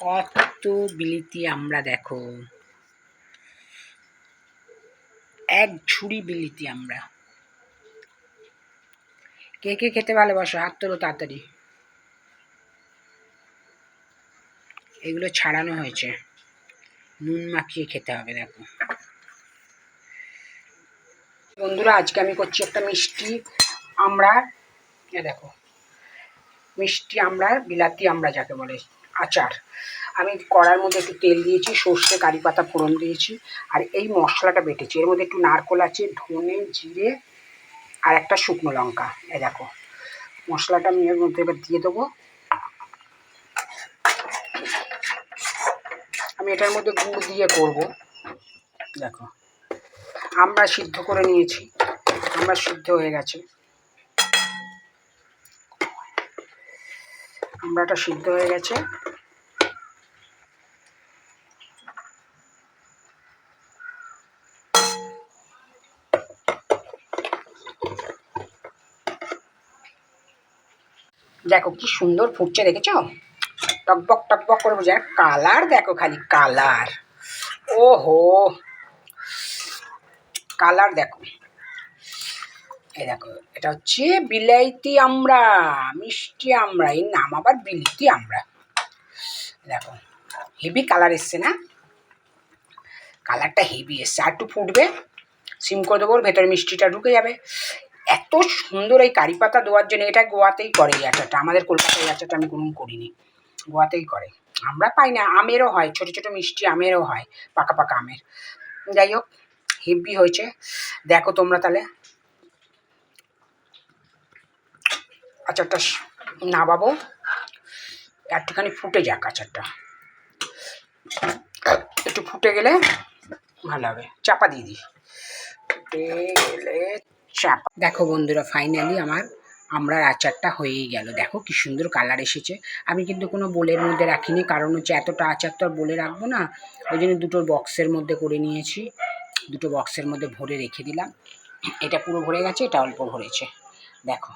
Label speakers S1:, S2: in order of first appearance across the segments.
S1: কত বিলিতি আমরা দেখো। এক ঝুড়ি বিলিতি আমরা। কে কে খেতে ভালোবাসো? হাত তোলো তাড়াতাড়ি। এগুলো ছাড়ানো হয়েছে। নুন মাখিয়ে খেতে হবে, দেখো। বন্ধুরা, আজকে আমি করছি একটা মিষ্টি আমরা দেখো, মিষ্টি আমরা বিলাতি আমরা যাকে বলে। আচার। আমি কড়ার মধ্যে একটু তেল দিয়েছি, সর্ষে, কারি পাতা ফোড়ন দিয়েছি, আর এই মশলাটা বেটেছি। এর মধ্যে একটু নারকোল আছে, ধনে, জিরে, আর একটা শুকনো লঙ্কা। এ দেখো, মশলাটা আমি এর মধ্যে এবার দিয়ে দেবো। আমি এটার মধ্যে গুড় দিয়ে করব। দেখো, আমরা সিদ্ধ করে নিয়েছি, আমরা সিদ্ধ হয়ে গেছে। আমরাটা সিদ্ধ হয়ে গেছে। দেখো কি সুন্দর ফুটছে, দেখেছ? টকবক টকবক করে বোঝা কালার দেখো খালি, কালার। ওহো! কালার দেখো। এই দেখো, এটা হচ্ছে বিলাইতি আমরা মিষ্টি আমরা এর নাম আবার বিলিতি আমরা দেখো, হেভি কালার এসছে না? কালারটা হেভি এসছে। আর একটু ফুটবে, সিম করে দেবো ভেতরে মিষ্টিটা ঢুকে যাবে। এত সুন্দর এই কারি পাতা দেওয়ার জন্য, এটা গোয়াতেই করে এই আচারটা। আমাদের কলকাতায় এই আচারটা আমি কোনো করিনি। গোয়াতেই করে। আমরা পাই না, আমেরও হয়, ছোটো ছোটো মিষ্টি আমেরও হয়, পাকা পাকা আমের। যাই হোক হেভি হয়েছে। দেখো তোমরা তাহলে। আচারটা নাবাবো একটুখানি ফুটে যাক আচারটা। একটু ফুটে গেলে ভালো হবে। চাপা দিয়ে দিই। ফুটে গেলে চাপা। দেখো বন্ধুরা ফাইনালি আমার আমরার আচারটা হয়েই গেল। দেখো কি সুন্দর কালার এসেছে। আমি কিন্তু কোনো বোলের মধ্যে রাখিনি, কারণ হচ্ছে এতটা আচার তো আর বলে রাখব না। ওই জন্য দুটো বক্সের মধ্যে করে নিয়েছি। দুটো বক্সের মধ্যে ভরে রেখে দিলাম। এটা পুরো ভরে গেছে, এটা অল্প ভরেছে। দেখো,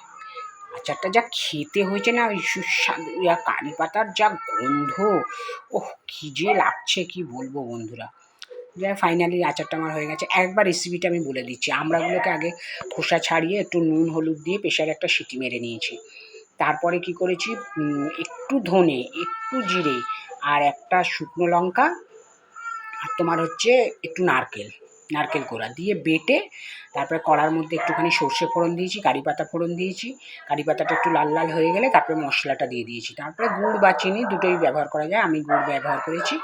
S1: আচারটা যা খেতে হয়েছে না, ওই সুস্বাদু কারি পাতার যা গন্ধ, ওহ, কী যে লাগছে, কি বলব বন্ধুরা। যাই ফাইনালি আচারটা আমার হয়ে গেছে। একবার রেসিপিটা আমি বলে দিচ্ছি। আমড়াগুলোকে আগে খোসা ছাড়িয়ে একটু নুন, হলুদ দিয়ে প্রেশারে একটা সিটি মেরে নিয়েছি। তারপরে কি করেছি? একটু ধনে, একটু জিরে আর একটা শুকনো লঙ্কা আর তোমার হচ্ছে একটু নারকেল নারকেল কোড়া দিয়ে বেটে তারপরে কড়ার মধ্যে একটুখানি সর্ষে ফোড়ন দিয়েছি, কারি পাতা ফোড়ন দিয়েছি। কারি পাতাটা একটু লাল লাল হয়ে গেলে তারপরে মশলাটা দিয়ে দিয়েছি। তারপরে গুড় বা চিনি দুটোই ব্যবহার করা যায়। আমি গুড় ব্যবহার করেছি।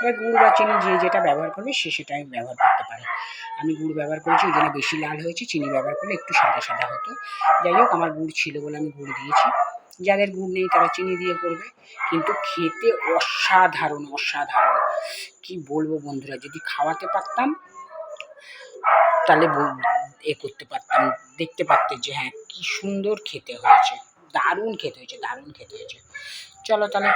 S1: এবার গুড় বা চিনি যে যেটা ব্যবহার করবে সে সেটাই ব্যবহার করতে পারে। আমি গুড় ব্যবহার করেছি, ওই জন্য বেশি লাল হয়েছে, চিনি ব্যবহার করলে একটু সাদা সাদা হতো। যাই হোক, আমার গুড় ছিল বলে আমি গুড় দিয়েছি। যাদের গুড় নেই তারা চিনি দিয়ে করবে, কিন্তু খেতে অসাধারণ অসাধারণ। কি বলব বন্ধুরা, যদি খাওয়াতে পারতাম, তাহলে এ করতে পারতাম, দেখতে পারতে যে হ্যাঁ কি সুন্দর খেতে হয়েছে, দারুণ খেতে হয়েছে, দারুণ খেতে হয়েছে। চলো তাহলে।